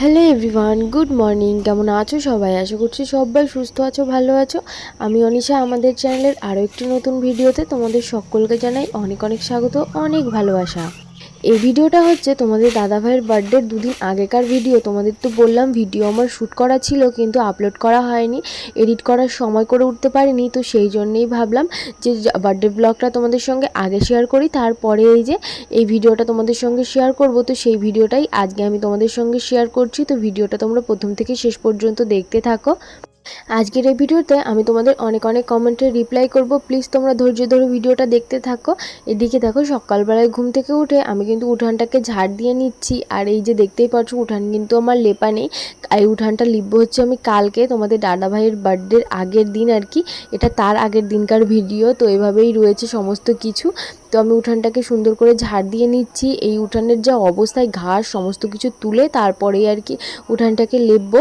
Hello everyone, good morning. কেমন আছো সবাই? আশা করছি সবাই সুস্থ আছো, ভালো আছো। আমি অনিশা, আমাদের চ্যানেলের আরও একটি নতুন ভিডিওতে তোমাদের সকলকে জানাই অনেক অনেক স্বাগত, অনেক ভালোবাসা। এই ভিডিওটা হচ্ছে তোমাদের দাদাভাইয়ের বার্থডের দুদিন আগেকার ভিডিও তোমাদের তো বললাম ভিডিও আমার শ্যুট করা ছিল কিন্তু আপলোড করা হয়নি এডিট করার সময় করে উঠতে পারিনি, তো সেই জন্যেই ভাবলাম যে বার্থডে ব্লগটা তোমাদের সঙ্গে আগে শেয়ার করি, তারপরে এই যে এই ভিডিওটা তোমাদের সঙ্গে শেয়ার করব, তো সেই ভিডিওটাই আজকে আমি তোমাদের সঙ্গে শেয়ার করছি। তো ভিডিওটা তোমরা প্রথম থেকে শেষ পর্যন্ত দেখতে থাকো। আজকের এই ভিডিওতে আমি তোমাদের অনেক অনেক কমেন্টে রিপ্লাই করব। প্লিজ তোমরা ধৈর্য ধরে ভিডিওটা দেখতে থাকো। এদিকে দেখো, সকালবেলায় ঘুম থেকে উঠে আমি কিন্তু উঠানটাকে ঝাড় দিয়ে নিচ্ছি। আর এই যে দেখতেই পাচ্ছ, উঠান কিন্তু আমার লেপা নেই। এই উঠানটা লিখব হচ্ছে আমি কালকে, তোমাদের দাদা ভাইয়ের বার্থডের আগের দিন আর কি। এটা তার আগের দিনকার ভিডিও তো এভাবেই রয়েছে সমস্ত কিছু। তো আমি উঠানটাকে সুন্দর করে ঝাড় দিয়ে নিচ্ছি। এই উঠানের যা অবস্থায় ঘাস সমস্ত কিছু তুলে তারপরেই আর কি উঠানটাকে লেপবো।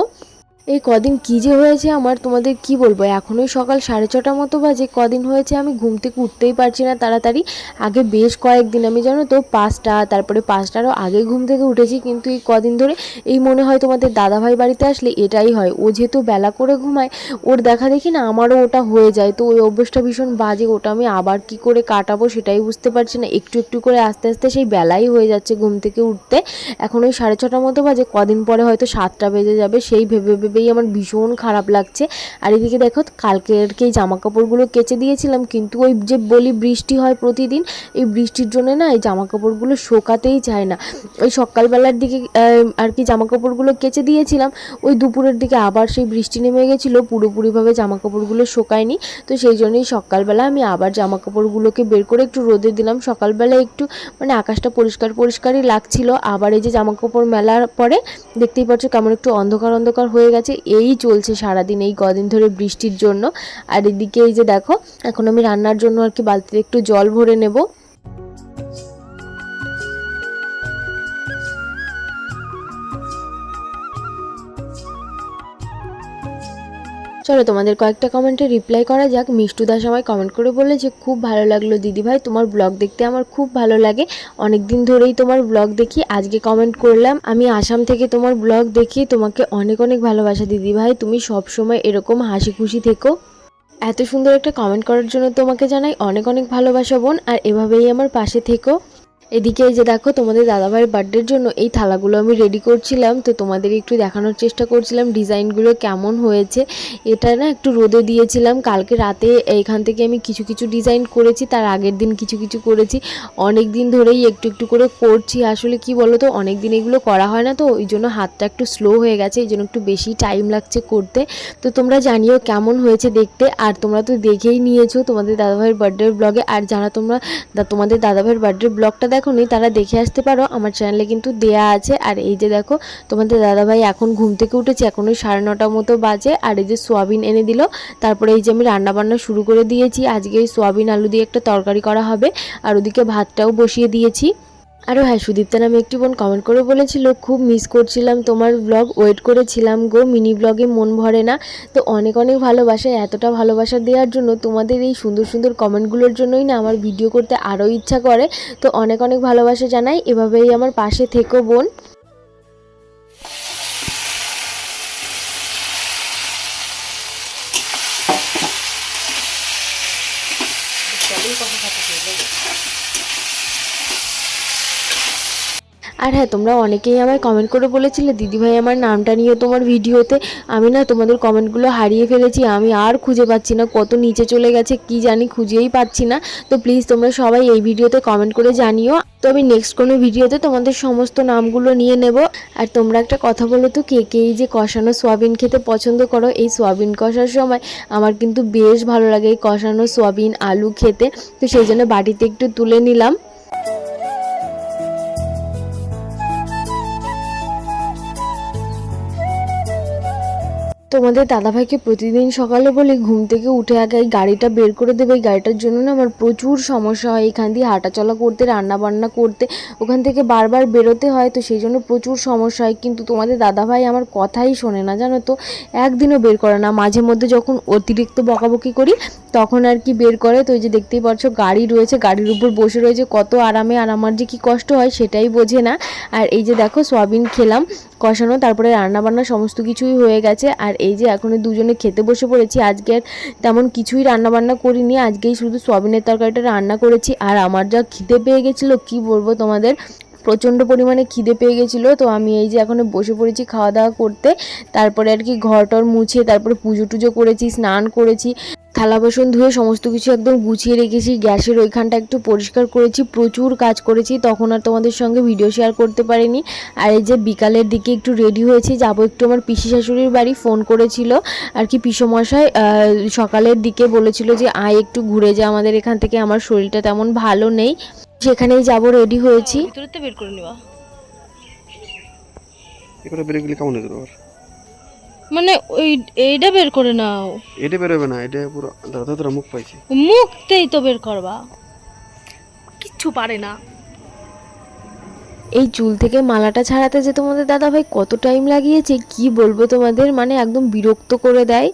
এই কদিন কী যে হয়েছে আমার তোমাদের কি বলব? এখনই সকাল সাড়ে ছটা মতো বাজে। কদিন হয়েছে আমি ঘুম থেকে উঠতেই পারছি না তাড়াতাড়ি। আগে বেশ কয়েকদিন আমি জানো তো পাঁচটা, তারপরে পাঁচটারও আগে ঘুম থেকে উঠেছি। কিন্তু এই কদিন ধরে এই মনে হয় তোমাদের দাদাভাই বাড়িতে আসলে এটাই হয়। ও যেহেতু বেলা করে ঘুমায়, ওর দেখা দেখি না আমারও ওটা হয়ে যায়। তো ওই অভ্যেসটা ভীষণ বাজে। ওটা আমি আবার কি করে কাটাবো সেটাই বুঝতে পারছি না। একটু একটু করে আস্তে আস্তে সেই বেলাই হয়ে যাচ্ছে ঘুম থেকে উঠতে। এখন ওই সাড়ে ছটার মতো বাজে। কদিন পরে হয়তো সাতটা বেজে যাবে, সেই ভেবে ভেবে ভেবেই আমার ভীষণ খারাপ লাগছে। আর এদিকে দেখো কালকেরকে জামা কাপড়গুলো কেচে দিয়েছিলাম, কিন্তু ওই যে বলি বৃষ্টি হয় প্রতিদিন, এই বৃষ্টির জন্য না এই জামা কাপড়গুলো শোকাতেই চায় না। ওই সকালবেলার দিকে আর কি জামা কাপড়গুলো কেচে দিয়েছিলাম, ওই দুপুরের দিকে আবার সেই বৃষ্টি নেমে গেছিল, পুরোপুরিভাবে জামা কাপড়গুলো শোকায়নি। তো সেই জন্যই সকালবেলা আমি আবার জামা কাপড়গুলোকে বের করে একটু রোদে দিলাম। সকালবেলা একটু মানে আকাশটা পরিষ্কার পরিষ্কারই লাগছিল। আবার এই যে জামা কাপড় মেলার পরে, দেখতেই পাচ্ছ কেমন একটু অন্ধকার অন্ধকার হয়ে গেছে। এই চলছে সারাদিন, এই কদিন ধরে বৃষ্টির জন্য। আর এদিকে এই যে দেখো, এখন আমি রান্নার জন্য আর কি বালতিতে একটু জল ভরে নেব। চলো তোমাদের কয়েকটা কমেন্টে রিপ্লাই করা যাক। মিষ্টু দাস আমায় কমেন্ট করে বলে যে, খুব ভালো লাগল দিদিভাই তোমার ব্লগ দেখতে আমার খুব ভালো লাগে। অনেক দিন ধরেই তোমার ব্লগ দেখি, আজকে কমেন্ট করলাম। আমি আসাম থেকে তোমার ব্লগ দেখি, তোমাকে অনেক অনেক ভালোবাসা দিদিভাই তুমি সব সময় এরকম হাসি খুশি থেকো। এত সুন্দর একটা কমেন্ট করার জন্য তোমাকে জানাই অনেক অনেক ভালোবাসা বোন, আর এভাবেই আমার পাশে থেকো। এদিকে যে দেখো, তোমাদের দাদাভাইয়ের বার্থডের জন্য এই থালাগুলো আমি রেডি করছিলাম। তো তোমাদের একটু দেখানোর চেষ্টা করছিলাম ডিজাইনগুলো কেমন হয়েছে। এটা না একটু রোদে দিয়েছিলাম। কালকে রাতে এইখান থেকে আমি কিছু কিছু ডিজাইন করেছি, তার আগের দিন কিছু কিছু করেছি। অনেক দিন ধরেই একটু একটু করে করছি। আসলে কি বলো তো অনেক দিন এগুলো করা হয় না তো, ওই জন্য হাতটা একটু স্লো হয়ে গেছে, এই জন্য একটু বেশি টাইম লাগছে করতে। তো তোমরা জানিও কেমন হয়েছে দেখতে, আর তোমরা তো দেখেই নিয়েছো তোমাদের দাদাভাইয়ের বার্থডের ব্লগে আর যারা তোমরা, তোমাদের দাদাভাইয়ের বার্থডের ব্লগটা দেখো নি তারা দেখে আসতে পারো, আমার চ্যানেলে কিন্তু দেয়া আছে। আর এই যে দেখো, তোমাদের দাদাভাই এখন ঘুম থেকে উঠেছে এখন ওই সাড়ে নটা মতো বাজে। আর এই যে সোয়াবিন এনে দিল, তারপরে এই যে আমি রান্নাবান্না শুরু করে দিয়েছি। আজকে এই সোয়াবিন আলু দিয়ে একটা তরকারি করা হবে, আর ওদিকে ভাতটাও বসিয়ে দিয়েছি। আরও হ্যাঁ সুদীপ্তা নামে একটি বোন কমেন্ট করে বলেছিল, খুব মিস করছিলাম তোমার ব্লগ ওয়েট করেছিলাম গো মিনি ব্লগে মন ভরে না। তো অনেক অনেক ভালোবাসা, এতটা ভালোবাসা দেওয়ার জন্য তোমাদের এই সুন্দর সুন্দর কমেন্টগুলোর জন্যই না আমার ভিডিও করতে আরও ইচ্ছা করে। তো অনেক অনেক ভালোবাসা জানাই, এভাবেই আমার পাশে থেকো বোন। আর হ্যাঁ তোমরা অনেকেই আমায় কমেন্ট করে বলেছিলে, দিদিভাই, আমার নামটা নিয়ে তোমার ভিডিওতে। আমি না তোমাদের কমেন্টগুলো হারিয়ে ফেলেছি, আমি আর খুঁজে পাচ্ছি না, কত নিচে চলে গেছে, কি জানি খুঁজেই পাচ্ছি না। তো প্লিজ তোমরা সবাই এই ভিডিওতে কমেন্ট করে জানিও। তো আমি নেক্সট কোনো ভিডিওতে তোমাদের সমস্ত নামগুলো নিয়ে নেব। আর তোমরা একটা কথা বলো তো, কে কে এই যে কষানো সোয়াবিন খেতে পছন্দ করো? এই সোয়াবিন কষার সময় আমার কিন্তু বেশ ভালো লাগে এই কষানো সোয়াবিন আলু খেতে। তো সেই জন্য বাড়িতে একটু তুলে নিলাম। তোমাদের দাদাভাইকে প্রতিদিন সকালে বলি ঘুম থেকে উঠে আগে এই গাড়িটা বের করে দেবে। এই গাড়িটার জন্য না আমার প্রচুর সমস্যা হয়। এখান দিয়ে হাঁটাচলা করতে রান্না বান্না করতে, ওখান থেকে বারবার বেরোতে হয়, তো সেই জন্য প্রচুর সমস্যা হয়। কিন্তু তোমাদের দাদাভাই আমার কথাই শোনে না, জানো তো? একদিনও বের করে না। মাঝে মধ্যে যখন অতিরিক্ত বকাবকি করি, তখন আর কি বের করে। তো এই যে দেখতেই পাচ্ছ, গাড়ি রয়েছে, গাড়ির উপর বসে রয়েছে। কত আরামে আর আমার যে কী কষ্ট হয়, সেটাই বোঝে না। আর এই যে দেখো, সয়াবিন খেলাম। কষানো, তারপরে রান্না বান্না সমস্ত কিছুই হয়ে গেছে। আর এই যে এখন দুজনে খেতে বসে পড়েছি, আজকে আর তেমন কিছুই রান্না বান্না করিনি। আজকেই শুধু সয়াবিনের তরকারিটা রান্না করেছি। আর আমার যা খিদে পেয়ে গেছিল, কি বলব তোমাদের? প্রচণ্ড পরিমাণে খিদে পেয়ে গেছিল। তো আমি এই যে এখন বসে পড়েছি খাওয়া দাওয়া করতে। তারপরে আর কি ঘর টর মুছে, তারপরে পুজো টুজো করেছি, স্নান করেছি। থালা বাসন ধুয়ে সমস্ত কিছু একদম গুছিয়ে রেখেছি গ্যাসের ওইখানটা একটু পরিষ্কার করেছি প্রচুর কাজ করেছি তখন আর তোমাদের সঙ্গে ভিডিও শেয়ার করতে পারিনি। আর এই যে বিকালের দিকে একটু রেডি হয়েছি যাব একটু আমার পিসি শাশুড়ির বাড়ি ফোন করেছিল। আর কি পিসমশাই সকালের দিকে বলেছিল যে আয় একটু ঘুরে যা আমাদের এখান থেকে আমার শরীরটা তেমন ভালো নেই। সেখানেই যাব রেডি হয়েছি। বের করে নিবা। মানে ওই এইটা বের করে নাও। এটা বেরোবে না এটা পুরো দাদা তোরা মুখ পাইছে। মুখতেই তো বের করবা। কিচ্ছু পারে না। এই চুল থেকে মালাটা ছাড়াতে যে তোমাদের দাদা ভাই কত টাইম লাগিয়েছে কি বলব তোমাদের? মানে একদম বিরক্ত করে দেয়।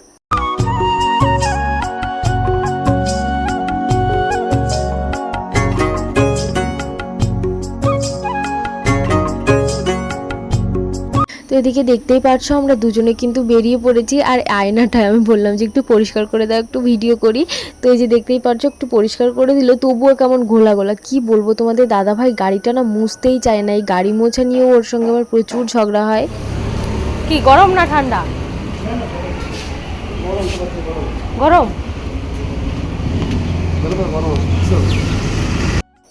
এদিকে দেখতেই পারছ আমরা দুজনে কিন্তু বেরিয়ে পড়েছি। আর আয়নাটায় আমি বললাম যে একটু পরিষ্কার করে দাও একটু ভিডিও করি। তো এই যে দেখতেই পারছ একটু পরিষ্কার করে দিল। তবুও কেমন ঘোলা গোলা কি বলব তোমাদের? দাদা ভাই গাড়িটা না মুছতেই চায় না। এই গাড়ি মোছা নিয়েও ওর সঙ্গে আমার প্রচুর ঝগড়া হয়। কি গরম না ঠান্ডা? গরম।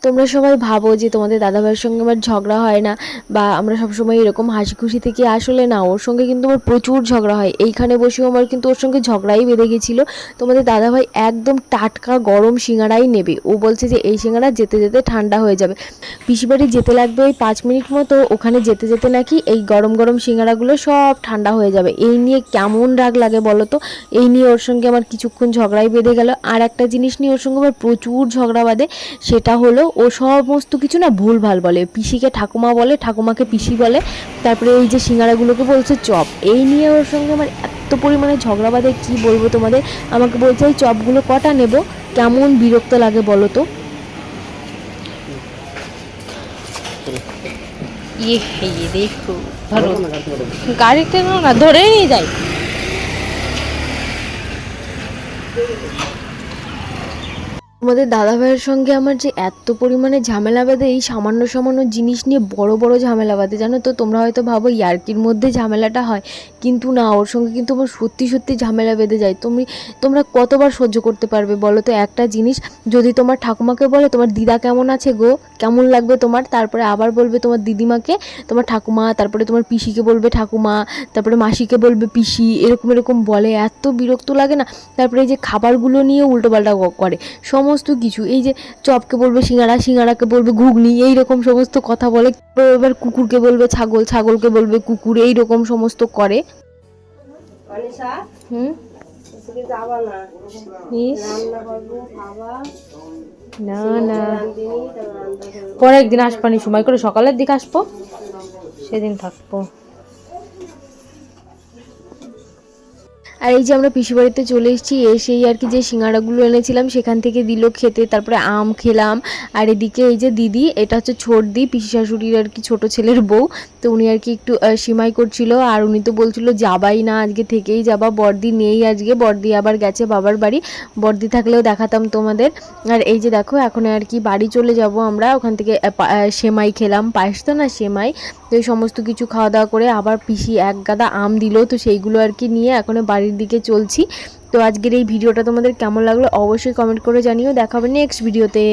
তোমরা সবাই ভাবো যে তোমাদের দাদাভাইয়ের সঙ্গে আমার ঝগড়া হয় না বা আমরা সবসময় এরকম হাসি খুশি থেকে আসলে না, ওর সঙ্গে কিন্তু আমার প্রচুর ঝগড়া হয়। এইখানে বসেও আমার কিন্তু ওর সঙ্গে ঝগড়াই বেঁধে গেছিল। তোমাদের দাদাভাই একদম টাটকা গরম সিঙ্গারাই নেবে। ও বলছে যে এই সিঙ্গারা যেতে যেতে ঠান্ডা হয়ে যাবে। পিসিবাড়ি যেতে লাগবে ওই পাঁচ মিনিট মতো, ওখানে যেতে যেতে নাকি এই গরম গরম সিঙ্গারাগুলো সব ঠান্ডা হয়ে যাবে। এই নিয়ে কেমন রাগ লাগে বলো তো? এই নিয়ে ওর সঙ্গে আমার কিছুক্ষণ ঝগড়াই বেঁধে গেল। আর একটা জিনিস নিয়ে ওর সঙ্গে আমার প্রচুর ঝগড়া বাঁধে, সেটা হলো ও সমস্ত কিছু না ভুল ভালো বলে। পিসিকে ঠাকুমা বলে, ঠাকুমাকে পিসি বলে। তারপরে এই যে সিঙ্গারাগুলোকে বলছে চপ। এই নিয়ে ওর সঙ্গে আমার এত পরিমাণে ঝগড়া বাঁধে, কী বলব তোমাদের? আমাকে বলছে, এই চপগুলো কটা নেব? কেমন বিরক্ত লাগে বলো তো? ইয়ে ইয়ে গাড়িতে না, ধরেই নিয়ে যাই। তোমাদের দাদা ভাইয়ের সঙ্গে আমার যে এত পরিমাণে ঝামেলা বাঁধে, এই সামান্য সামান্য জিনিস নিয়ে বড় বড় ঝামেলা বাঁধে, জানো তো? তোমরা হয়তো ভাবো ইয়ার্কির মধ্যে ঝামেলাটা হয়। কিন্তু না, ওর সঙ্গে কিন্তু আমার সত্যি সত্যি ঝামেলা বেঁধে যায়। তুমি, তোমরা কতবার সহ্য করতে পারবে বলো তো? একটা জিনিস, যদি তোমার ঠাকুমাকে বলে, তোমার দিদা কেমন আছে গো? কেমন লাগবে তোমার? তারপরে আবার বলবে তোমার দিদিমাকে, তোমার ঠাকুমা, তারপরে তোমার পিসিকে বলবে ঠাকুমা, তারপরে মাসিকে বলবে পিসি। এরকম এরকম বলে। এত বিরক্ত লাগে না। তারপরে এই যে খাবারগুলো নিয়ে উল্টোপাল্টা করে। সমস্ত কিছু। এই যে চপকে বলবে সিঙ্গারা সিঙ্গারাকে বলবে ঘুগনি এই রকম সমস্ত কথা বলে। এবার কুকুরকে বলবে ছাগল, ছাগলকে বলবে কুকুর এই রকম সমস্ত করে। হুম? ইস। না না। পরে একদিন আসবানি সময় করে সকালের দিকে আসব। সেদিন থাকব। আর এই যে আমরা পিসি বাড়িতে চলে এসেছি এসেই আর কি যে সিঙ্গারাগুলো এনেছিলাম সেখান থেকে দিল খেতে তারপরে আম খেলাম। আর এদিকে এই যে দিদি এটা হচ্ছে ছোটদি পিসি শাশুড়ির আর কি ছোট ছেলের বউ। তো উনি আর কি একটু সিমাই করছিল। আর উনি তো বলছিল, যাবাই না, আজকে থেকেই যাবা। বর্দি নেই আজকে। বর্দি আবার গেছে বাবার বাড়ি। বর্দি থাকলেও দেখাতাম তোমাদের। আর এই যে দেখো, এখন আর কি বাড়ি চলে যাব আমরা। ওখান থেকে সেমাই খেলাম। পায়েস তো না সেমাই? তো সমস্ত কিছু খাওয়া দাওয়া করে আবার পিসি এক গাদা আম দিল। তো সেইগুলো আর কি নিয়ে এখন বাড়ির দিকে চলছি। তো আজকের এই ভিডিওটা তোমাদের কেমন লাগল অবশ্যই কমেন্ট করে জানিও। দেখা হবে নেক্সট ভিডিওতে